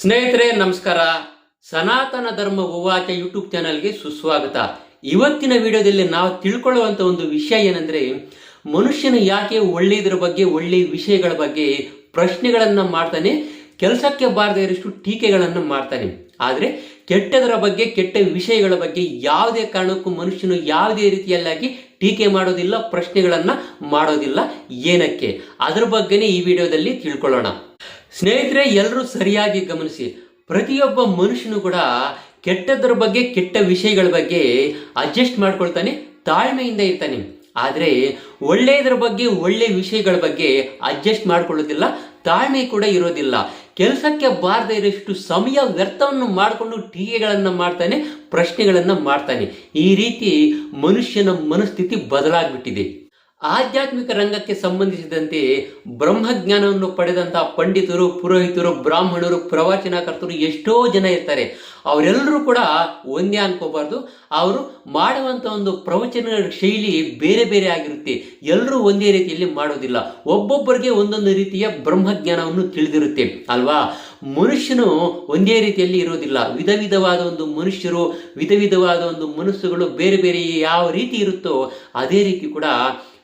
ಸ್ನೇಹಿತರೆ, ನಮಸ್ಕಾರ. ಸನಾತನ ಧರ್ಮ ಉವಾಚ ಯೂಟ್ಯೂಬ್ ಚಾನಲ್ಗೆ ಸುಸ್ವಾಗತ. ಇವತ್ತಿನ ವಿಡಿಯೋದಲ್ಲಿ ನಾವು ತಿಳ್ಕೊಳ್ಳುವಂತ ಒಂದು ವಿಷಯ ಏನಂದ್ರೆ, ಮನುಷ್ಯನ ಯಾಕೆ ಒಳ್ಳೆಯದ್ರ ಬಗ್ಗೆ ಒಳ್ಳೆಯ ವಿಷಯಗಳ ಬಗ್ಗೆ ಪ್ರಶ್ನೆಗಳನ್ನ ಮಾಡ್ತಾನೆ, ಕೆಲಸಕ್ಕೆ ಬಾರದೇ ಇರಷ್ಟು ಟೀಕೆಗಳನ್ನು ಮಾಡ್ತಾನೆ. ಆದರೆ, ಕೆಟ್ಟದರ ಬಗ್ಗೆ, ಕೆಟ್ಟ ವಿಷಯಗಳ ಬಗ್ಗೆ ಯಾವುದೇ ಕಾರಣಕ್ಕೂ ಮನುಷ್ಯನು ಯಾವುದೇ ರೀತಿಯಲ್ಲಾಗಿ ಟೀಕೆ ಮಾಡೋದಿಲ್ಲ, ಪ್ರಶ್ನೆಗಳನ್ನು ಮಾಡೋದಿಲ್ಲ. ಏನಕ್ಕೆ? ಅದ್ರ ಬಗ್ಗೆನೇ ಈ ವಿಡಿಯೋದಲ್ಲಿ ತಿಳ್ಕೊಳ್ಳೋಣ. ಸ್ನೇಹಿತರೆ ಎಲ್ಲರೂ ಸರಿಯಾಗಿ ಗಮನಿಸಿ. ಪ್ರತಿಯೊಬ್ಬ ಮನುಷ್ಯನು ಕೂಡ ಕೆಟ್ಟದ್ರ ಬಗ್ಗೆ, ಕೆಟ್ಟ ವಿಷಯಗಳ ಬಗ್ಗೆ ಅಡ್ಜಸ್ಟ್ ಮಾಡ್ಕೊಳ್ತಾನೆ, ತಾಳ್ಮೆಯಿಂದ ಇರ್ತಾನೆ. ಆದರೆ ಒಳ್ಳೆಯದ್ರ ಬಗ್ಗೆ ಒಳ್ಳೆಯ ವಿಷಯಗಳ ಬಗ್ಗೆ ಅಡ್ಜಸ್ಟ್ ಮಾಡ್ಕೊಳ್ಳೋದಿಲ್ಲ, ತಾಳ್ಮೆ ಕೂಡ ಇರೋದಿಲ್ಲ. ಕೆಲಸಕ್ಕೆ ಬಾರದೇ ಇರೋಷ್ಟು ಸಮಯ ವ್ಯರ್ಥವನ್ನು ಮಾಡಿಕೊಂಡು ಟೀಕೆಗಳನ್ನು ಮಾಡ್ತಾನೆ, ಪ್ರಶ್ನೆಗಳನ್ನು ಮಾಡ್ತಾನೆ. ಈ ರೀತಿ ಮನುಷ್ಯನ ಮನಸ್ಥಿತಿ ಬದಲಾಗ್ಬಿಟ್ಟಿದೆ. ಆಧ್ಯಾತ್ಮಿಕ ರಂಗಕ್ಕೆ ಸಂಬಂಧಿಸಿದಂತೆ ಬ್ರಹ್ಮಜ್ಞಾನವನ್ನು ಪಡೆದಂತಹ ಪಂಡಿತರು, ಪುರೋಹಿತರು, ಬ್ರಾಹ್ಮಣರು ಪ್ರವಚನಕರ್ತರು ಎಷ್ಟೋ ಜನ ಇರ್ತಾರೆ. ಅವರೆಲ್ಲರೂ ಕೂಡ ಒಂದೇ ಅನ್ಕೋಬಾರ್ದು. ಅವರು ಮಾಡುವಂಥ ಒಂದು ಪ್ರವಚನ ಶೈಲಿ ಬೇರೆ ಬೇರೆ ಆಗಿರುತ್ತೆ. ಎಲ್ಲರೂ ಒಂದೇ ರೀತಿಯಲ್ಲಿ ಮಾಡೋದಿಲ್ಲ. ಒಬ್ಬೊಬ್ಬರಿಗೆ ಒಂದೊಂದು ರೀತಿಯ ಬ್ರಹ್ಮಜ್ಞಾನವನ್ನು ತಿಳಿದಿರುತ್ತೆ. ಅಲ್ವಾ? ಮನುಷ್ಯನು ಒಂದೇ ರೀತಿಯಲ್ಲಿ ಇರೋದಿಲ್ಲ. ವಿಧ ವಿಧವಾದ ಒಂದು ಮನುಷ್ಯರು, ವಿಧ ವಿಧವಾದ ಒಂದು ಮನಸ್ಸುಗಳು ಬೇರೆ ಬೇರೆ ಯಾವ ರೀತಿ ಇರುತ್ತೋ ಅದೇ ರೀತಿ ಕೂಡ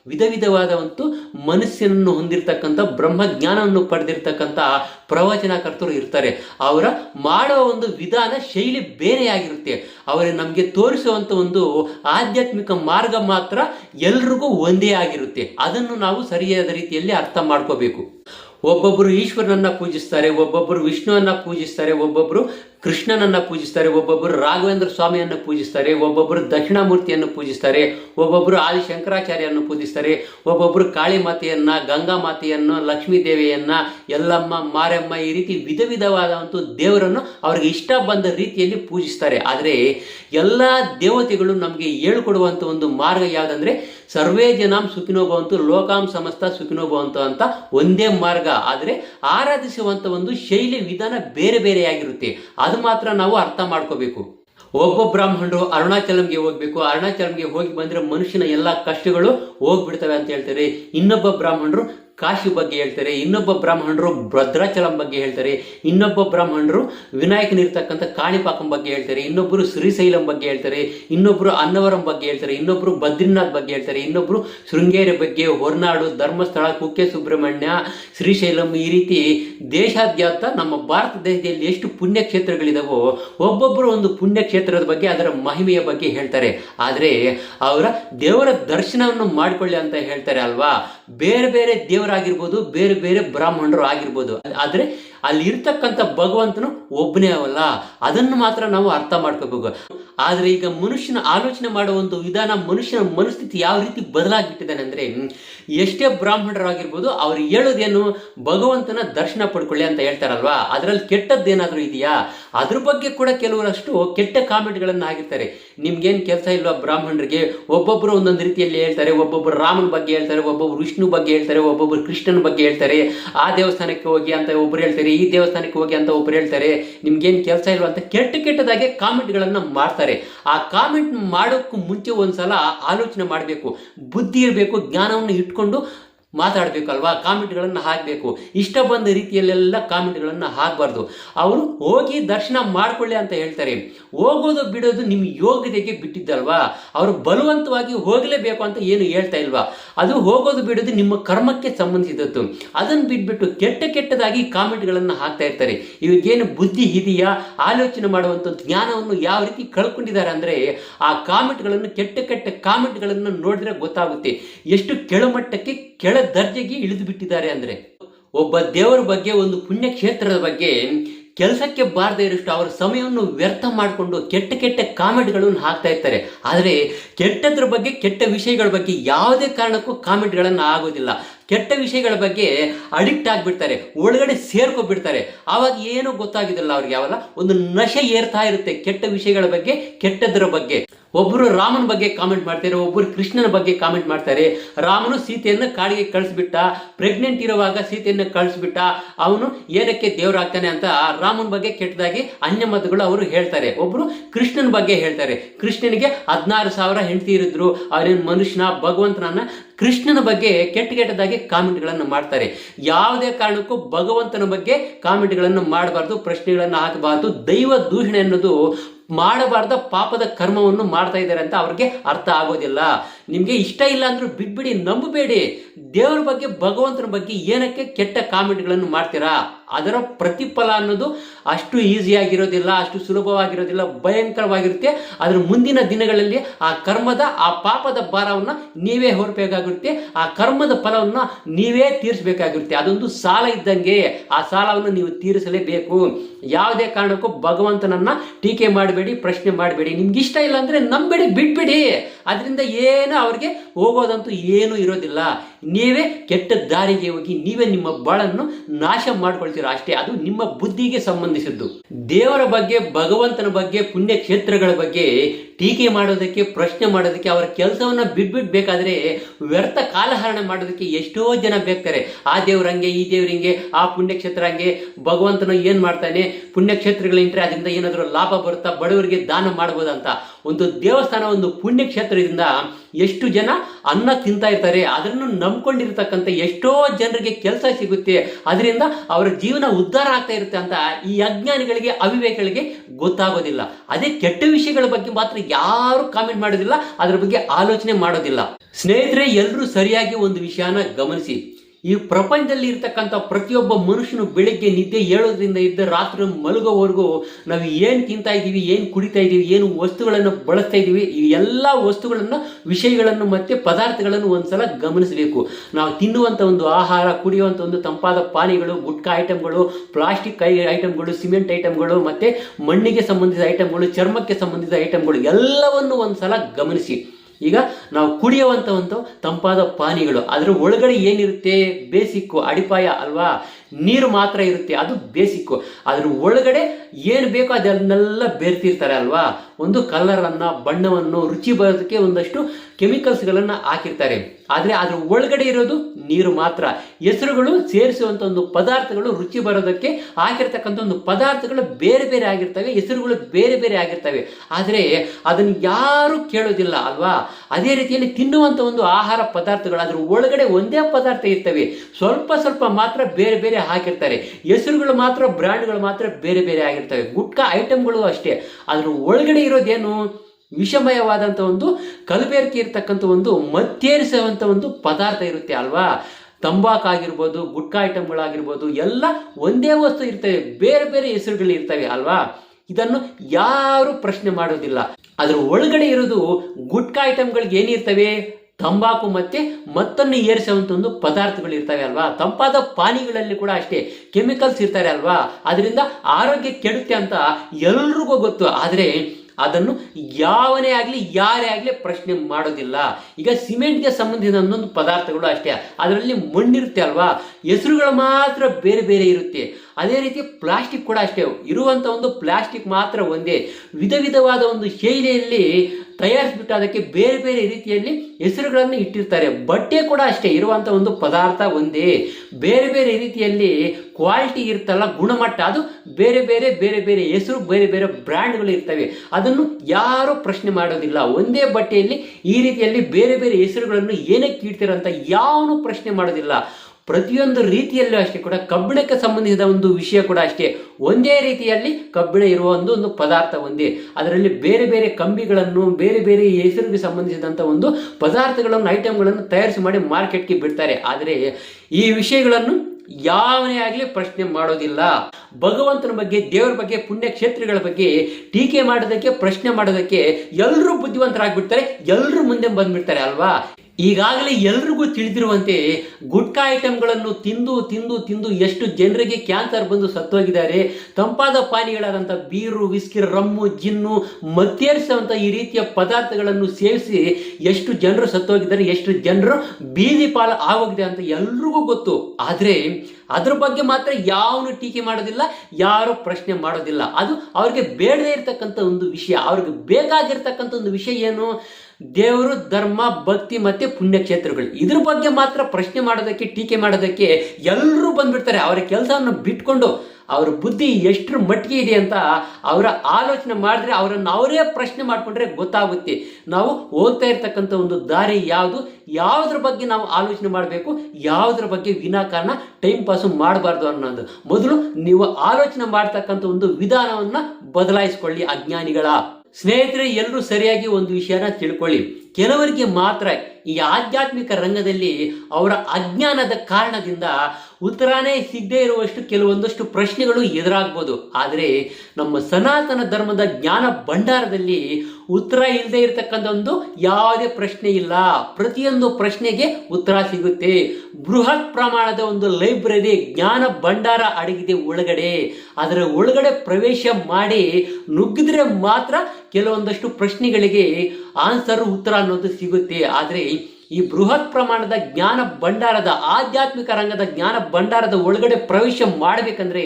ವಿಧ ವಿಧವಾದ ಒಂದು ಮನಸ್ಸನ್ನು ಹೊಂದಿರತಕ್ಕಂಥ ಬ್ರಹ್ಮಜ್ಞಾನವನ್ನು ಪಡೆದಿರ್ತಕ್ಕಂಥ ಪ್ರವಚನಕರ್ತರು ಇರ್ತಾರೆ. ಅವರ ಮಾಡುವ ಒಂದು ವಿಧಾನ, ಶೈಲಿ ಬೇರೆಯಾಗಿರುತ್ತೆ. ಅವರ ನಮಗೆ ತೋರಿಸುವಂಥ ಒಂದು ಆಧ್ಯಾತ್ಮಿಕ ಮಾರ್ಗ ಮಾತ್ರ ಎಲ್ರಿಗೂ ಒಂದೇ ಆಗಿರುತ್ತೆ. ಅದನ್ನು ನಾವು ಸರಿಯಾದ ರೀತಿಯಲ್ಲಿ ಅರ್ಥ ಮಾಡ್ಕೋಬೇಕು. ಒಬ್ಬೊಬ್ಬರು ಈಶ್ವರನನ್ನ ಪೂಜಿಸ್ತಾರೆ ಒಬ್ಬೊಬ್ಬರು ವಿಷ್ಣುವನ್ನ ಪೂಜಿಸ್ತಾರೆ ಒಬ್ಬೊಬ್ಬರು ಕೃಷ್ಣನನ್ನ ಪೂಜಿಸ್ತಾರೆ, ಒಬ್ಬೊಬ್ಬರು ರಾಘವೇಂದ್ರ ಸ್ವಾಮಿಯನ್ನು ಪೂಜಿಸ್ತಾರೆ, ಒಬ್ಬೊಬ್ಬರು ದಕ್ಷಿಣಾಮೂರ್ತಿಯನ್ನು ಪೂಜಿಸ್ತಾರೆ, ಒಬ್ಬೊಬ್ಬರು ಆದಿ ಶಂಕರಾಚಾರ್ಯರನ್ನು ಪೂಜಿಸ್ತಾರೆ, ಒಬ್ಬೊಬ್ಬರು ಕಾಳಿ ಮಾತೆಯನ್ನ, ಗಂಗಾ ಮಾತೆಯನ್ನು, ಲಕ್ಷ್ಮೀ ದೇವಿಯನ್ನ ಎಲ್ಲಮ್ಮ ಮಾರಮ್ಮ ಈ ರೀತಿ ವಿಧ ವಿಧವಾದಂಥ ದೇವರನ್ನು ಅವ್ರಿಗೆ ಇಷ್ಟ ಬಂದ ರೀತಿಯಲ್ಲಿ ಪೂಜಿಸ್ತಾರೆ. ಆದರೆ ಎಲ್ಲ ದೇವತೆಗಳು ನಮಗೆ ಹೇಳ್ಕೊಡುವಂಥ ಒಂದು ಮಾರ್ಗ ಯಾವುದಂದ್ರೆ ಸರ್ವೇ ಜನಾಂ ಸುಖಿನೋ ಭವಂತು ಲೋಕಾಂ ಸಮಸ್ತ ಸುಖಿನೋ ಭವಂತು ಅಂತ ಒಂದೇ ಮಾರ್ಗ. ಆದರೆ ಆರಾಧಿಸುವಂಥ ಒಂದು ಶೈಲಿ ವಿಧಾನ ಬೇರೆ ಬೇರೆಯಾಗಿರುತ್ತೆ ಮಾತ್ರ ನಾವು ಅರ್ಥ ಮಾಡ್ಕೋಬೇಕು. ಒಬ್ಬ ಬ್ರಾಹ್ಮಣರು ಅರುಣಾಚಲಂಗೆ ಹೋಗ್ಬೇಕು, ಅರುಣಾಚಲಂಗೆ ಹೋಗಿ ಬಂದ್ರೆ ಮನುಷ್ಯನ ಎಲ್ಲಾ ಕಷ್ಟಗಳು ಹೋಗ್ಬಿಡ್ತವೆ ಅಂತ ಹೇಳ್ತಾರೆ. ಇನ್ನೊಬ್ಬ ಬ್ರಾಹ್ಮಣರು ಕಾಶಿ ಬಗ್ಗೆ ಹೇಳ್ತಾರೆ, ಇನ್ನೊಬ್ಬ ಬ್ರಾಹ್ಮಣರು ಭದ್ರಾಚಲಂ ಬಗ್ಗೆ ಹೇಳ್ತಾರೆ, ಇನ್ನೊಬ್ಬ ಬ್ರಾಹ್ಮಣರು ವಿನಾಯಕನಿರ್ತಕ್ಕಂಥ ಕಾಳಿಪಾಕಂ ಬಗ್ಗೆ ಹೇಳ್ತಾರೆ ಇನ್ನೊಬ್ಬರು ಶ್ರೀಶೈಲಂ ಬಗ್ಗೆ ಹೇಳ್ತಾರೆ ಇನ್ನೊಬ್ಬರು ಅನ್ನವರಂ ಬಗ್ಗೆ ಹೇಳ್ತಾರೆ ಇನ್ನೊಬ್ಬರು ಬದ್ರಿನಾಥ್ ಬಗ್ಗೆ ಹೇಳ್ತಾರೆ ಇನ್ನೊಬ್ಬರು ಶೃಂಗೇರಿ ಬಗ್ಗೆ ಹೊರನಾಡು, ಧರ್ಮಸ್ಥಳ, ಕುಕ್ಕೆ ಸುಬ್ರಹ್ಮಣ್ಯ, ಶ್ರೀಶೈಲಂ ಈ ರೀತಿ ದೇಶಾದ್ಯಂತ ನಮ್ಮ ಭಾರತ ದೇಶದಲ್ಲಿ ಎಷ್ಟು ಪುಣ್ಯಕ್ಷೇತ್ರಗಳಿದಾವೋ ಒಬ್ಬೊಬ್ಬರು ಒಂದು ಪುಣ್ಯಕ್ಷೇತ್ರದ ಬಗ್ಗೆ, ಅದರ ಮಹಿಮೆಯ ಬಗ್ಗೆ ಹೇಳ್ತಾರೆ. ಆದರೆ ಅವರ ದೇವರ ದರ್ಶನವನ್ನು ಮಾಡಿಕೊಳ್ಳಿ ಅಂತ ಹೇಳ್ತಾರೆ ಅಲ್ವಾ? ಬೇರೆ ಬೇರೆ ದೇವರಾಗಿರ್ಬೋದು ಬೇರೆ ಬೇರೆ ಬ್ರಾಹ್ಮಣರು ಆಗಿರ್ಬೋದು. ಆದರೆ ಅಲ್ಲಿ ಇರ್ತಕ್ಕಂಥ ಭಗವಂತನು ಒಬ್ಬನೇ ಅವಲ್ಲ. ಅದನ್ನು ಮಾತ್ರ ನಾವು ಅರ್ಥ ಮಾಡ್ಕೋಬೇಕು. ಆದರೆ ಈಗ ಮನುಷ್ಯನ ಆಲೋಚನೆ ಮಾಡುವ ಒಂದು ವಿಧಾನ ಮನುಷ್ಯನ ಮನಸ್ಥಿತಿ ಯಾವ ರೀತಿ ಬದಲಾಗಿಬಿಟ್ಟಿದ್ದಾನೆ ಅಂದರೆ ಎಷ್ಟೇ ಬ್ರಾಹ್ಮಣರಾಗಿರ್ಬೋದು ಅವ್ರು ಹೇಳೋದೇನು ಭಗವಂತನ ದರ್ಶನ ಪಡ್ಕೊಳ್ಳಿ ಅಂತ ಹೇಳ್ತಾರಲ್ವಾ? ಅದರಲ್ಲಿ ಕೆಟ್ಟದ್ದೇನಾದರೂ ಇದೆಯಾ? ಅದ್ರ ಬಗ್ಗೆ ಕೂಡ ಕೆಲವರಷ್ಟು ಕೆಟ್ಟ ಕಾಮೆಂಟ್ಗಳನ್ನು ಆಗಿರ್ತಾರೆ ನಿಮ್ಗೇನು ಕೆಲಸ ಇಲ್ವಾ ಬ್ರಾಹ್ಮಣರಿಗೆ? ಒಬ್ಬೊಬ್ಬರು ಒಂದೊಂದು ರೀತಿಯಲ್ಲಿ ಹೇಳ್ತಾರೆ ಒಬ್ಬೊಬ್ಬರು ರಾಮನ ಬಗ್ಗೆ ಹೇಳ್ತಾರೆ ಒಬ್ಬೊಬ್ಬರು ವಿಷ್ಣು ಬಗ್ಗೆ ಹೇಳ್ತಾರೆ ಒಬ್ಬೊಬ್ಬರು ಕೃಷ್ಣನ ಬಗ್ಗೆ ಹೇಳ್ತಾರೆ, ಆ ದೇವಸ್ಥಾನಕ್ಕೆ ಹೋಗಿ ಅಂತ ಒಬ್ಬರು ಹೇಳ್ತಾರೆ ಈ ದೇವಸ್ಥಾನಕ್ಕೆ ಹೋಗಿ ಅಂತ ಒಬ್ರು ಹೇಳ್ತಾರೆ, ನಿಮ್ಗೇನು ಕೆಲಸ ಇಲ್ವಾ? ಅಂತ ಕೆಟ್ಟ ಕೆಟ್ಟದಾಗೆ ಕಾಮೆಂಟ್ಗಳನ್ನು ಮಾಡ್ತಾರೆ. ಆ ಕಾಮೆಂಟ್ ಮಾಡೋಕ್ಕೂ ಮುಂಚೆ ಒಂದ್ಸಲ ಆಲೋಚನೆ ಮಾಡಬೇಕು. ಬುದ್ಧಿ ಇರಬೇಕು, ಜ್ಞಾನವನ್ನು ಇಟ್ಕೊಂಡು ಮಾತಾಡಬೇಕಲ್ವಾ? ಕಾಮೆಂಟ್ಗಳನ್ನು ಹಾಕಬೇಕು. ಇಷ್ಟ ಬಂದ ರೀತಿಯಲ್ಲೆಲ್ಲ ಕಾಮೆಂಟ್ಗಳನ್ನು ಹಾಕಬಾರ್ದು. ಅವರು ಹೋಗಿ ದರ್ಶನ ಮಾಡ್ಕೊಳ್ಳಿ ಅಂತ ಹೇಳ್ತಾರೆ. ಹೋಗೋದು ಬಿಡೋದು ನಿಮ್ಮ ಯೋಗ್ಯತೆಗೆ ಬಿಟ್ಟಿದ್ದಲ್ವಾ? ಅವರು ಬಲವಂತವಾಗಿ ಹೋಗಲೇಬೇಕು ಅಂತ ಏನು ಹೇಳ್ತಾ ಇಲ್ವಾ? ಅದು ಹೋಗೋದು ಬಿಡೋದು ನಿಮ್ಮ ಕರ್ಮಕ್ಕೆ ಸಂಬಂಧಿಸಿದದ್ದು. ಅದನ್ನು ಬಿಟ್ಬಿಟ್ಟು ಕೆಟ್ಟ ಕೆಟ್ಟದಾಗಿ ಕಾಮೆಂಟ್ಗಳನ್ನು ಹಾಕ್ತಾ ಇರ್ತಾರೆ. ಇವ್ರಿಗೇನು ಬುದ್ಧಿ ಇದೆಯಾ? ಆಲೋಚನೆ ಮಾಡುವಂಥ ಜ್ಞಾನವನ್ನು ಯಾವ ರೀತಿ ಕಳ್ಕೊಂಡಿದ್ದಾರೆ ಅಂದರೆ ಆ ಕಾಮೆಂಟ್ಗಳನ್ನು ಕೆಟ್ಟ ಕೆಟ್ಟ ಕಾಮೆಂಟ್ಗಳನ್ನು ನೋಡಿದ್ರೆ ಗೊತ್ತಾಗುತ್ತೆ. ಎಷ್ಟು ಕೆಳಮಟ್ಟಕ್ಕೆ ಕೆಳ ದರ್ಜೆಗೆ ಇಳಿದು ಬಿಟ್ಟಿದ್ದಾರೆ ಅಂದರೆ ಒಬ್ಬ ದೇವರ ಬಗ್ಗೆ ಒಂದು ಪುಣ್ಯಕ್ಷೇತ್ರದ ಬಗ್ಗೆ ಕೆಲಸಕ್ಕೆ ಬಾರದೇ ಇರೋಷ್ಟು ಅವರ ಸಮಯವನ್ನು ವ್ಯರ್ಥ ಮಾಡಿಕೊಂಡು ಕೆಟ್ಟ ಕೆಟ್ಟ ಕಾಮೆಂಟ್ಗಳನ್ನು ಹಾಕ್ತಾ ಇರ್ತಾರೆ. ಆದರೆ ಕೆಟ್ಟದ್ರ ಬಗ್ಗೆ ಕೆಟ್ಟ ವಿಷಯಗಳ ಬಗ್ಗೆ ಯಾವುದೇ ಕಾರಣಕ್ಕೂ ಕಾಮೆಂಟ್ಗಳನ್ನು ಆಗೋದಿಲ್ಲ. ಕೆಟ್ಟ ವಿಷಯಗಳ ಬಗ್ಗೆ ಅಡಿಕ್ಟ್ ಆಗಿಬಿಡ್ತಾರೆ, ಒಳಗಡೆ ಸೇರ್ಕೊಬಿಡ್ತಾರೆ ಆವಾಗ ಏನೂ ಗೊತ್ತಾಗಿದ್ದಿಲ್ಲ ಅವ್ರಿಗೆ ಯಾವಲ್ಲ, ಒಂದು ನಶೆ ಏರ್ತಾ ಇರುತ್ತೆ ಕೆಟ್ಟ ವಿಷಯಗಳ ಬಗ್ಗೆ, ಕೆಟ್ಟದ್ರ ಬಗ್ಗೆ. ಒಬ್ಬರು ರಾಮನ ಬಗ್ಗೆ ಕಾಮೆಂಟ್ ಮಾಡ್ತಾರೆ ಒಬ್ಬರು ಕೃಷ್ಣನ ಬಗ್ಗೆ ಕಾಮೆಂಟ್ ಮಾಡ್ತಾರೆ. ರಾಮನು ಸೀತೆಯನ್ನು ಕಾಡಿಗೆ ಕಳಿಸ್ಬಿಟ್ಟ ಪ್ರೆಗ್ನೆಂಟ್ ಇರುವಾಗ ಸೀತೆಯನ್ನು ಕಳಿಸ್ಬಿಟ್ಟ, ಅವನು ಏನಕ್ಕೆ ದೇವರಾಗ್ತಾನೆ ಅಂತ ರಾಮನ ಬಗ್ಗೆ ಕೆಟ್ಟದಾಗಿ ಅನ್ಯ ಮತಗಳು ಅವರು ಹೇಳ್ತಾರೆ. ಒಬ್ಬರು ಕೃಷ್ಣನ ಬಗ್ಗೆ ಹೇಳ್ತಾರೆ. ಕೃಷ್ಣನಿಗೆ ಹದಿನಾರು ಸಾವಿರ ಹೆಂಡತಿ ಇರಿದ್ರು. ಅವನೇನು ಮನುಷ್ಯನ, ಭಗವಂತನನ್ನ ಕೃಷ್ಣನ ಬಗ್ಗೆ ಕೆಟ್ಟ ಕೆಟ್ಟದಾಗಿ ಕಾಮೆಂಟ್ಗಳನ್ನು ಮಾಡ್ತಾರೆ. ಯಾವುದೇ ಕಾರಣಕ್ಕೂ ಭಗವಂತನ ಬಗ್ಗೆ ಕಾಮೆಂಟ್ಗಳನ್ನು ಮಾಡಬಾರ್ದು, ಪ್ರಶ್ನೆಗಳನ್ನು ಹಾಕಬಾರ್ದು. ದೈವ ದೂಷಣೆ ಅನ್ನೋದು ಮಾಡಬಾರ್ದ, ಪಾಪದ ಕರ್ಮವನ್ನು ಮಾಡ್ತಾ ಇದ್ದಾರೆ ಅಂತ ಅವ್ರಿಗೆ ಅರ್ಥ ಆಗೋದಿಲ್ಲ. ನಿಮಗೆ ಇಷ್ಟ ಇಲ್ಲ ಅಂದ್ರೂ ಬಿಟ್ಬಿಡಿ, ನಂಬಬೇಡಿ. ದೇವರ ಬಗ್ಗೆ, ಭಗವಂತನ ಬಗ್ಗೆ ಏನಕ್ಕೆ ಕೆಟ್ಟ ಕಾಮೆಂಟ್ಗಳನ್ನು ಮಾಡ್ತೀರಾ? ಅದರ ಪ್ರತಿಫಲ ಅನ್ನೋದು ಅಷ್ಟು ಈಸಿಯಾಗಿರೋದಿಲ್ಲ ಅಷ್ಟು ಸುಲಭವಾಗಿರೋದಿಲ್ಲ, ಭಯಂಕರವಾಗಿರುತ್ತೆ. ಅದರ ಮುಂದಿನ ದಿನಗಳಲ್ಲಿ ಆ ಕರ್ಮದ, ಆ ಪಾಪದ ಭಾರವನ್ನು ನೀವೇ ಹೊರಬೇಕಾಗಿರುತ್ತೆ. ಆ ಕರ್ಮದ ಫಲವನ್ನು ನೀವೇ ತೀರಿಸಬೇಕಾಗಿರುತ್ತೆ. ಅದೊಂದು ಸಾಲ ಇದ್ದಂಗೆ ಆ ಸಾಲವನ್ನು ನೀವು ತೀರಿಸಲೇಬೇಕು. ಯಾವುದೇ ಕಾರಣಕ್ಕೂ ಭಗವಂತನನ್ನ ಟೀಕೆ ಮಾಡಬೇಡಿ, ಪ್ರಶ್ನೆ ಮಾಡಬೇಡಿ. ನಿಮ್ಗೆ ಇಷ್ಟ ಇಲ್ಲ ಅಂದರೆ ನಂಬೇಡಿ, ಬಿಟ್ಬಿಡಿ. ಅದರಿಂದ ಏನು ಅವ್ರಿಗೆ ಹೋಗೋದಂತೂ ಏನೂ ಇರೋದಿಲ್ಲ. ನೀವೇ ಕೆಟ್ಟ ದಾರಿಗೆ ಹೋಗಿ ನೀವೇ ನಿಮ್ಮ ಬಾಳನ್ನು ನಾಶ ಮಾಡ್ಕೊಳ್ತೀರ ಅಷ್ಟೇ. ಅದು ನಿಮ್ಮ ಬುದ್ಧಿಗೆ ಸಂಬಂಧಿಸಿದ್ದು. ದೇವರ ಬಗ್ಗೆ, ಭಗವಂತನ ಬಗ್ಗೆ ಪುಣ್ಯ ಕ್ಷೇತ್ರಗಳ ಬಗ್ಗೆ ಟೀಕೆ ಮಾಡೋದಕ್ಕೆ, ಪ್ರಶ್ನೆ ಮಾಡೋದಕ್ಕೆ, ಅವರ ಕೆಲಸವನ್ನ ಬಿಟ್ಬಿಡ್ಬೇಕಾದ್ರೆ ವ್ಯರ್ಥ ಕಾಲಹರಣ ಮಾಡೋದಕ್ಕೆ ಎಷ್ಟೋ ಜನ ಬೇಕಾರೆ ಆ ದೇವ್ರಂಗೆ ಈ ದೇವ್ರಂಗೆ ಆ ಪುಣ್ಯಕ್ಷೇತ್ರ ಹಂಗೆ. ಭಗವಂತನ ಏನು ಮಾಡ್ತಾನೆ? ಪುಣ್ಯಕ್ಷೇತ್ರಗಳಿಂಟ್ರೆ ಅದರಿಂದ ಏನಾದರೂ ಲಾಭ ಬರುತ್ತಾ? ಬಡವರಿಗೆ ದಾನ ಮಾಡ್ಬೋದಂತ. ಒಂದು ದೇವಸ್ಥಾನ, ಒಂದು ಪುಣ್ಯಕ್ಷೇತ್ರದಿಂದ ಎಷ್ಟು ಜನ ಅನ್ನ ತಿಂತಾ ಇರ್ತಾರೆ, ಅದನ್ನು ನಂಬ್ಕೊಂಡಿರ್ತಕ್ಕಂಥ ಎಷ್ಟೋ ಜನರಿಗೆ ಕೆಲಸ ಸಿಗುತ್ತೆ. ಅದರಿಂದ ಅವರ ಜೀವನ ಉದ್ಧಾರ ಆಗ್ತಾ ಇರುತ್ತೆ ಅಂತ ಈ ಅಜ್ಞಾನಿಗಳಿಗೆ, ಅವಿವೇಕಗಳಿಗೆ ಗೊತ್ತಾಗೋದಿಲ್ಲ. ಅದೇ ಕೆಟ್ಟ ವಿಷಯಗಳ ಬಗ್ಗೆ ಮಾತ್ರ ಯಾರು ಕಾಮೆಂಟ್ ಮಾಡೋದಿಲ್ಲ. ಅದರ ಬಗ್ಗೆ ಆಲೋಚನೆ ಮಾಡೋದಿಲ್ಲ. ಸ್ನೇಹಿತರೆ ಎಲ್ಲರೂ ಸರಿಯಾಗಿ ಒಂದು ವಿಷಯನ ಗಮನಿಸಿ. ಈ ಪ್ರಪಂಚದಲ್ಲಿ ಇರ್ತಕ್ಕಂಥ ಪ್ರತಿಯೊಬ್ಬ ಮನುಷ್ಯನು ಬೆಳಿಗ್ಗೆ ನಿದ್ದೆ ಏಳೋದ್ರಿಂದ ಇದ್ದ ರಾತ್ರಿ ಮಲಗೋವರೆಗೂ ನಾವು ಏನು ತಿಂತಾ ಇದ್ದೀವಿ, ಏನು ಕುಡಿತಾ ಇದ್ದೀವಿ, ಏನು ವಸ್ತುಗಳನ್ನು ಬಳಸ್ತಾ ಇದ್ದೀವಿ, ಈ ಎಲ್ಲ ವಸ್ತುಗಳನ್ನು, ವಿಷಯಗಳನ್ನು ಮತ್ತು ಪದಾರ್ಥಗಳನ್ನು ಒಂದ್ಸಲ ಗಮನಿಸಬೇಕು. ನಾವು ತಿನ್ನುವಂಥ ಒಂದು ಆಹಾರ ಕುಡಿಯುವಂಥ ಒಂದು ತಂಪಾದ ಪಾನೀಯಗಳು, ಗುಟ್ಕಾ ಐಟಮ್ಗಳು ಪ್ಲಾಸ್ಟಿಕ್ ಕೈ ಐಟಮ್ಗಳು ಸಿಮೆಂಟ್ ಐಟಮ್ಗಳು ಮತ್ತು ಮಣ್ಣಿಗೆ ಸಂಬಂಧಿಸಿದ ಐಟಮ್ಗಳು ಚರ್ಮಕ್ಕೆ ಸಂಬಂಧಿಸಿದ ಐಟಮ್ಗಳು ಎಲ್ಲವನ್ನು ಒಂದ್ಸಲ ಗಮನಿಸಿ. ಈಗ ನಾವು ಕುಡಿಯುವಂಥ ಒಂದು ತಂಪಾದ ಪಾನೀಯಗಳು ಅದರ ಒಳಗಡೆ ಏನಿರುತ್ತೆ? ಬೇಸಿಕ್ಕು, ಅಡಿಪಾಯ ಅಲ್ವಾ? ನೀರು ಮಾತ್ರ ಇರುತ್ತೆ, ಅದು ಬೇಸಿಕ್ಕು. ಅದ್ರ ಒಳಗಡೆ ಏನು ಬೇಕೋ ಅದನ್ನೆಲ್ಲ ಬೆರ್ತಿರ್ತಾರೆ ಅಲ್ವಾ? ಒಂದು ಕಲರನ್ನು, ಬಣ್ಣವನ್ನು, ರುಚಿ ಬರೋದಕ್ಕೆ ಒಂದಷ್ಟು ಕೆಮಿಕಲ್ಸ್ಗಳನ್ನು ಹಾಕಿರ್ತಾರೆ. ಆದರೆ ಅದರ ಒಳಗಡೆ ಇರೋದು ನೀರು ಮಾತ್ರ. ಹೆಸರುಗಳು ಸೇರಿಸುವಂಥ ಒಂದು ಪದಾರ್ಥಗಳು ರುಚಿ ಬರೋದಕ್ಕೆ ಹಾಕಿರ್ತಕ್ಕಂಥ ಒಂದು ಪದಾರ್ಥಗಳು ಬೇರೆ ಬೇರೆ ಆಗಿರ್ತವೆ, ಹೆಸರುಗಳು ಬೇರೆ ಬೇರೆ ಆಗಿರ್ತವೆ. ಆದರೆ ಅದನ್ನು ಯಾರು ಕೇಳೋದಿಲ್ಲ, ಅಲ್ವಾ? ಅದೇ ರೀತಿಯಲ್ಲಿ ತಿನ್ನುವಂಥ ಒಂದು ಆಹಾರ ಪದಾರ್ಥಗಳು ಅದರ ಒಳಗಡೆ ಒಂದೇ ಪದಾರ್ಥ ಇರ್ತವೆ. ಸ್ವಲ್ಪ ಸ್ವಲ್ಪ ಮಾತ್ರ ಬೇರೆ ಬೇರೆ ಹಾಕಿರ್ತಾರೆ. ಹೆಸರುಗಳು ಮಾತ್ರ, ಬ್ರ್ಯಾಂಡ್ಗಳು ಮಾತ್ರ ಬೇರೆ ಬೇರೆ ಆಗಿರ್ತವೆ. ಗುಟ್ಕಾ ಐಟಮ್ಗಳು ಅಷ್ಟೇ. ಅದರ ಒಳಗಡೆ ಇರೋದೇನು? ವಿಷಮಯವಾದಂಥ ಒಂದು ಕಲಬೆರಕೆ ಇರತಕ್ಕಂಥ ಒಂದು ಮತ್ತೇರಿಸುವಂಥ ಒಂದು ಪದಾರ್ಥ ಇರುತ್ತೆ ಅಲ್ವಾ? ತಂಬಾಕು ಆಗಿರ್ಬೋದು, ಗುಟ್ಕಾ ಐಟಮ್ಗಳಾಗಿರ್ಬೋದು ಎಲ್ಲ ಒಂದೇ ವಸ್ತು ಇರ್ತವೆ, ಬೇರೆ ಬೇರೆ ಹೆಸರುಗಳು ಇರ್ತವೆ ಅಲ್ವಾ? ಇದನ್ನು ಯಾರು ಪ್ರಶ್ನೆ ಮಾಡೋದಿಲ್ಲ. ಅದ್ರ ಒಳಗಡೆ ಇರೋದು ಗುಟ್ಕಾ ಐಟಮ್ಗಳಿಗೆ ಏನಿರ್ತವೆ? ತಂಬಾಕು ಮತ್ತೆ ಮತ್ತನ್ನು ಏರಿಸುವಂಥ ಒಂದು ಪದಾರ್ಥಗಳು ಇರ್ತವೆ ಅಲ್ವಾ? ತಂಪಾದ ಪಾನಿಗಳಲ್ಲಿ ಕೂಡ ಅಷ್ಟೇ ಕೆಮಿಕಲ್ಸ್ ಇರ್ತಾರೆ ಅಲ್ವಾ? ಅದರಿಂದ ಆರೋಗ್ಯ ಕೆಡುತ್ತೆ ಅಂತ ಎಲ್ರಿಗೂ ಗೊತ್ತು. ಆದರೆ ಅದನ್ನು ಯಾವನೇ ಆಗಲಿ, ಯಾರೇ ಆಗಲಿ ಪ್ರಶ್ನೆ ಮಾಡೋದಿಲ್ಲ. ಈಗ ಸಿಮೆಂಟ್ಗೆ ಸಂಬಂಧಿಸಿದ ಒಂದೊಂದು ಪದಾರ್ಥಗಳು ಅಷ್ಟೇ. ಅದರಲ್ಲಿ ಮಣ್ಣಿರುತ್ತೆ ಅಲ್ವಾ? ಹೆಸರುಗಳು ಮಾತ್ರ ಬೇರೆ ಬೇರೆ ಇರುತ್ತೆ. ಅದೇ ರೀತಿ ಪ್ಲಾಸ್ಟಿಕ್ ಕೂಡ ಅಷ್ಟೇ. ಇರುವಂಥ ಒಂದು ಪ್ಲಾಸ್ಟಿಕ್ ಮಾತ್ರ ಒಂದೇ. ವಿಧ ವಿಧವಾದ ಒಂದು ಶೈಲಿಯಲ್ಲಿ ತಯಾರಿಸ್ಬಿಟ್ಟು ಅದಕ್ಕೆ ಬೇರೆ ಬೇರೆ ರೀತಿಯಲ್ಲಿ ಹೆಸರುಗಳನ್ನು ಇಟ್ಟಿರ್ತಾರೆ. ಬಟ್ಟೆ ಕೂಡ ಅಷ್ಟೇ ಇರುವಂಥ ಒಂದು ಪದಾರ್ಥ ಒಂದೇ. ಬೇರೆ ಬೇರೆ ರೀತಿಯಲ್ಲಿ ಕ್ವಾಲಿಟಿ ಇರ್ತಲ್ಲ ಗುಣಮಟ್ಟ, ಅದು ಬೇರೆ ಬೇರೆ ಬೇರೆ ಬೇರೆ ಹೆಸರು, ಬೇರೆ ಬೇರೆ ಬ್ರ್ಯಾಂಡ್ಗಳು ಇರ್ತವೆ. ಅದನ್ನು ಯಾರೂ ಪ್ರಶ್ನೆ ಮಾಡೋದಿಲ್ಲ. ಒಂದೇ ಬಟ್ಟೆಯಲ್ಲಿ ಈ ರೀತಿಯಲ್ಲಿ ಬೇರೆ ಬೇರೆ ಹೆಸರುಗಳನ್ನು ಏನಕ್ಕೆ ಇಡ್ತೀರಂತ ಯಾವನು ಪ್ರಶ್ನೆ ಮಾಡೋದಿಲ್ಲ. ಪ್ರತಿಯೊಂದು ರೀತಿಯಲ್ಲೂ ಅಷ್ಟೇ ಕೂಡ ಕಬ್ಬಿಣಕ್ಕೆ ಸಂಬಂಧಿಸಿದ ಒಂದು ವಿಷಯ ಕೂಡ ಅಷ್ಟೇ. ಒಂದೇ ರೀತಿಯಲ್ಲಿ ಕಬ್ಬಿಣ ಇರುವ ಒಂದು ಒಂದು ಪದಾರ್ಥ ಒಂದೇ. ಅದರಲ್ಲಿ ಬೇರೆ ಬೇರೆ ಕಂಬಿಗಳನ್ನು, ಬೇರೆ ಬೇರೆ ಹೆಸರಿಗೆ ಸಂಬಂಧಿಸಿದಂಥ ಒಂದು ಪದಾರ್ಥಗಳನ್ನು ಐಟಮ್ಗಳನ್ನು ತಯಾರಿಸಿ ಮಾಡಿ ಮಾರ್ಕೆಟ್ಗೆ ಬಿಡ್ತಾರೆ. ಆದರೆ ಈ ವಿಷಯಗಳನ್ನು ಯಾವನೇ ಆಗಲಿ ಪ್ರಶ್ನೆ ಮಾಡೋದಿಲ್ಲ. ಭಗವಂತನ ಬಗ್ಗೆ, ದೇವರ ಬಗ್ಗೆ, ಪುಣ್ಯಕ್ಷೇತ್ರಗಳ ಬಗ್ಗೆ ಟೀಕೆ ಮಾಡೋದಕ್ಕೆ, ಪ್ರಶ್ನೆ ಮಾಡೋದಕ್ಕೆ ಎಲ್ಲರೂ ಬುದ್ಧಿವಂತರಾಗ್ಬಿಡ್ತಾರೆ. ಎಲ್ಲರೂ ಮುಂದೆ ಬಂದ್ಬಿಡ್ತಾರೆ ಅಲ್ವಾ? ಈಗಾಗಲೇ ಎಲ್ರಿಗೂ ತಿಳಿದಿರುವಂತೆ ಗುಟ್ಕಾ ಐಟಮ್ಗಳನ್ನು ತಿಂದು ತಿಂದು ತಿಂದು ಎಷ್ಟು ಜನರಿಗೆ ಕ್ಯಾನ್ಸರ್ ಬಂದು ಸತ್ತೋಗಿದ್ದಾರೆ. ತಂಪಾದ ಪಾನೀಯಗಳಾದಂಥ ಬೀರು, ವಿಸ್ಕಿ, ರಮ್ಮು, ಜಿನ್ನು ಮತ್ತೇರಿಸುವಂಥ ಈ ರೀತಿಯ ಪದಾರ್ಥಗಳನ್ನು ಸೇವಿಸಿ ಎಷ್ಟು ಜನರು ಸತ್ತೋಗಿದ್ದಾರೆ, ಎಷ್ಟು ಜನರು ಬೀದಿ ಪಾಲು ಆಗೋಗಿದೆ ಅಂತ ಎಲ್ರಿಗೂ ಗೊತ್ತು. ಆದರೆ ಅದ್ರ ಬಗ್ಗೆ ಮಾತ್ರ ಯಾವನು ಟೀಕೆ ಮಾಡೋದಿಲ್ಲ, ಯಾರು ಪ್ರಶ್ನೆ ಮಾಡೋದಿಲ್ಲ. ಅದು ಅವ್ರಿಗೆ ಬೇಡದೇ ಇರತಕ್ಕಂಥ ಒಂದು ವಿಷಯ. ಅವ್ರಿಗೆ ಬೇಕಾಗಿರ್ತಕ್ಕಂಥ ಒಂದು ವಿಷಯ ಏನು? ದೇವರು ಧರ್ಮ, ಭಕ್ತಿ ಮತ್ತೆ ಪುಣ್ಯಕ್ಷೇತ್ರಗಳು. ಇದ್ರ ಬಗ್ಗೆ ಮಾತ್ರ ಪ್ರಶ್ನೆ ಮಾಡೋದಕ್ಕೆ, ಟೀಕೆ ಮಾಡೋದಕ್ಕೆ ಎಲ್ಲರೂ ಬಂದ್ಬಿಡ್ತಾರೆ. ಅವರ ಕೆಲಸವನ್ನು ಬಿಟ್ಕೊಂಡು ಅವ್ರ ಬುದ್ಧಿ ಎಷ್ಟರ ಮಟ್ಟಿಗೆ ಇದೆ ಅಂತ ಅವರ ಆಲೋಚನೆ ಮಾಡಿದ್ರೆ ಅವರನ್ನು ಅವರೇ ಪ್ರಶ್ನೆ ಮಾಡಿಕೊಂಡ್ರೆ ಗೊತ್ತಾಗುತ್ತೆ. ನಾವು ಓದ್ತಾ ಇರ್ತಕ್ಕಂಥ ಒಂದು ದಾರಿ ಯಾವುದು? ಯಾವುದ್ರ ಬಗ್ಗೆ ನಾವು ಆಲೋಚನೆ ಮಾಡಬೇಕು? ಯಾವುದ್ರ ಬಗ್ಗೆ ವಿನಾಕಾರಣ ಟೈಮ್ ಪಾಸು ಮಾಡಬಾರ್ದು ಅನ್ನೋದು. ಮೊದಲು ನೀವು ಆಲೋಚನೆ ಮಾಡ್ತಕ್ಕಂಥ ಒಂದು ವಿಧಾನವನ್ನು ಬದಲಾಯಿಸ್ಕೊಳ್ಳಿ ಅಜ್ಞಾನಿಗಳ. ಸ್ನೇಹಿತರೆ ಎಲ್ಲರೂ ಸರಿಯಾಗಿ ಒಂದು ವಿಷಯನ ತಿಳ್ಕೊಳ್ಳಿ. ಕೆಲವರಿಗೆ ಮಾತ್ರ ಈ ಆಧ್ಯಾತ್ಮಿಕ ರಂಗದಲ್ಲಿ ಅವರ ಅಜ್ಞಾನದ ಕಾರಣದಿಂದ ಉತ್ತರನೇ ಸಿಗದೇ ಇರುವಷ್ಟು ಕೆಲವೊಂದಷ್ಟು ಪ್ರಶ್ನೆಗಳು ಎದುರಾಗ್ಬೋದು. ಆದರೆ ನಮ್ಮ ಸನಾತನ ಧರ್ಮದ ಜ್ಞಾನ ಭಂಡಾರದಲ್ಲಿ ಉತ್ತರ ಇಲ್ಲದೆ ಇರತಕ್ಕಂಥ ಒಂದು ಯಾವುದೇ ಪ್ರಶ್ನೆ ಇಲ್ಲ. ಪ್ರತಿಯೊಂದು ಪ್ರಶ್ನೆಗೆ ಉತ್ತರ ಸಿಗುತ್ತೆ. ಬೃಹತ್ ಪ್ರಮಾಣದ ಒಂದು ಲೈಬ್ರರಿ ಜ್ಞಾನ ಭಂಡಾರ ಅಡಗಿದೆ ಒಳಗಡೆ. ಅದರ ಒಳಗಡೆ ಪ್ರವೇಶ ಮಾಡಿ ನುಗ್ಗಿದ್ರೆ ಮಾತ್ರ ಕೆಲವೊಂದಷ್ಟು ಪ್ರಶ್ನೆಗಳಿಗೆ ಆನ್ಸರ್ ಉತ್ತರ ಅನ್ನೋದು ಸಿಗುತ್ತೆ. ಆದರೆ ಈ ಬೃಹತ್ ಪ್ರಮಾಣದ ಜ್ಞಾನ ಭಂಡಾರದ, ಆಧ್ಯಾತ್ಮಿಕ ರಂಗದ ಜ್ಞಾನ ಭಂಡಾರದ ಒಳಗಡೆ ಪ್ರವೇಶ ಮಾಡಬೇಕಂದ್ರೆ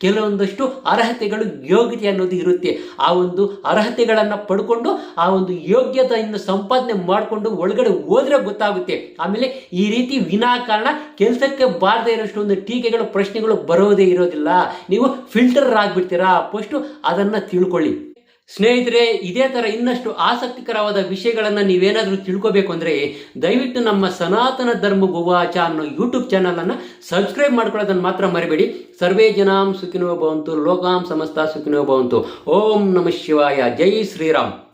ಕೆಲವೊಂದಷ್ಟು ಅರ್ಹತೆಗಳು ಯೋಗ್ಯತೆ ಅನ್ನೋದು ಇರುತ್ತೆ. ಆ ಒಂದು ಅರ್ಹತೆಗಳನ್ನು ಪಡ್ಕೊಂಡು, ಆ ಒಂದು ಯೋಗ್ಯತೆಯನ್ನು ಸಂಪಾದನೆ ಮಾಡಿಕೊಂಡು ಒಳಗಡೆ ಹೋದ್ರೆ ಗೊತ್ತಾಗುತ್ತೆ. ಆಮೇಲೆ ಈ ರೀತಿ ವಿನಾಕಾರಣ ಕೆಲಸಕ್ಕೆ ಬಾರದೇ ಇರೋಷ್ಟು ಒಂದು ಟೀಕೆಗಳು, ಪ್ರಶ್ನೆಗಳು ಬರೋದೇ ಇರೋದಿಲ್ಲ. ನೀವು ಫಿಲ್ಟರ್ ಆಗಿಬಿಡ್ತೀರಾ. ಫಸ್ಟು ಅದನ್ನು ತಿಳ್ಕೊಳ್ಳಿ. ಸ್ನೇಹಿತರೆ, ಇದೇ ತರ ಇನ್ನಷ್ಟು ಆಸಕ್ತಿಕರವಾದ ವಿಷಯಗಳನ್ನು ನೀವೇನಾದರೂ ತಿಳ್ಕೋಬೇಕು ಅಂದ್ರೆ ದಯವಿಟ್ಟು ನಮ್ಮ ಸನಾತನ ಧರ್ಮ ಗುವಾಚ ಅನ್ನೋ ಯೂಟ್ಯೂಬ್ ಚಾನಲನ್ನು ಸಬ್ಸ್ಕ್ರೈಬ್ ಮಾಡ್ಕೊಳ್ಳೋದನ್ನ ಮಾತ್ರ ಮರಿಬೇಡಿ. ಸರ್ವೇ ಜನಾಂ ಸುಖಿನೋ ಭವಂತು, ಲೋಕಾಂ ಸಮಸ್ತ ಸುಖಿನೋ ಭವಂತು. ಓಂ ನಮಃ ಶಿವಾಯ. ಜೈ ಶ್ರೀರಾಮ್.